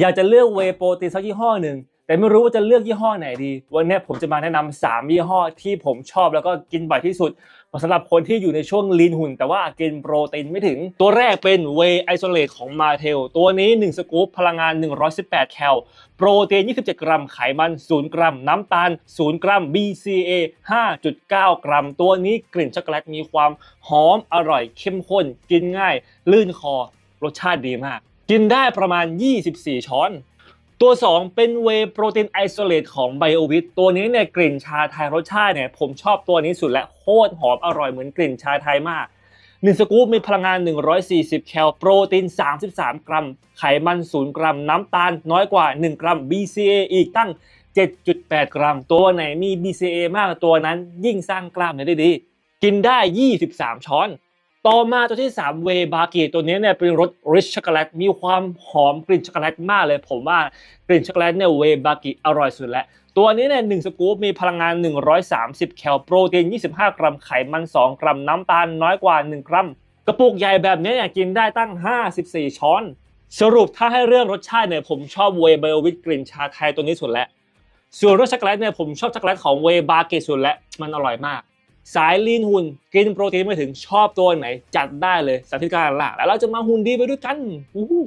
อยากจะเลือกเวโปรตีนสักยี่ห้อหนึ่งแต่ไม่รู้ว่าจะเลือกยี่ห้อไหนดี วันนี้ผมจะมาแนะนำสามยี่ห้อที่ผมชอบแล้วก็กินบ่อยที่สุดสำหรับคนที่อยู่ในช่วงลีนหุ่น แต่ว่ากินโปรตีนไม่ถึง ตัวแรกเป็นเวย์ไอโซเลตของมาเทลตัวนี้ 1 สกู๊ปพลังงาน 118 แคล โปรตีน 27 กรัม ไขมัน 0 กรัม น้ำตาล 0 กรัม BCA 5.9 กรัม ตัวนี้กลิ่นช็อกโกแลตมีความหอมอร่อยเข้มข้น กินง่าย ลื่นคอรสชาติดีมาก กินได้ประมาณ 24 ช้อน ตัว 2 เป็นเวโปรตีนไอโซเลตของไบโอวิตตัวนี้เนี่ยกลิ่นชาไทยรสชาติเนี่ยผมชอบตัวนี้สุดและโคตรหอมอร่อยเหมือนกลิ่นชาไทยมาก1สกู๊ปมีพลังงาน 140 แคลโปรตีน 33 กรัม ไขมัน 0 กรัม น้ำตาลน้อยกว่า 1 กรัม BCA อีกตั้ง 7.8 กรัม ตัวไหนมี BCA มากตัวนั้นยิ่งสร้างกล้ามเนื้อได้ดี กินได้ 23 ช้อน ต่อมาตัวที่3เวบากิตัวนี้เนี่ยเป็นรสริชช็อกโกแลตมีความหอมกลิ่นช็อกโกแลตมากเลย ผมว่ากลิ่นช็อกโกแลตเนี่ยเวบากิอร่อยสุดแล้วตัวนี้เนี่ยหนึ่งสกู๊ปมีพลังงาน 130 แคลโปรตีน 25 กรัมไขมัน 2 กรัมน้ำตาลน้อยกว่า 1 กรัม กระปุกใหญ่แบบนี้เนี่ยกินได้ตั้ง 54 ช้อน สรุปถ้าให้เรื่องรสชาติเนี่ยผมชอบเวย์ไบโอวิตกลิ่นชาไทยตัวนี้สุดแล้วส่วนรสช็อกโกแลตเนี่ยผมชอบช็อกโกแลตของเวบาเกสุดแล้วมันอร่อยมาก สายลีนหุ่นกินโปรตีนไม่ถึงชอบตัวไหน จัดได้เลยสาธิตการหลักแล้วเราจะมาหุ่นดีไปด้วยกันอู้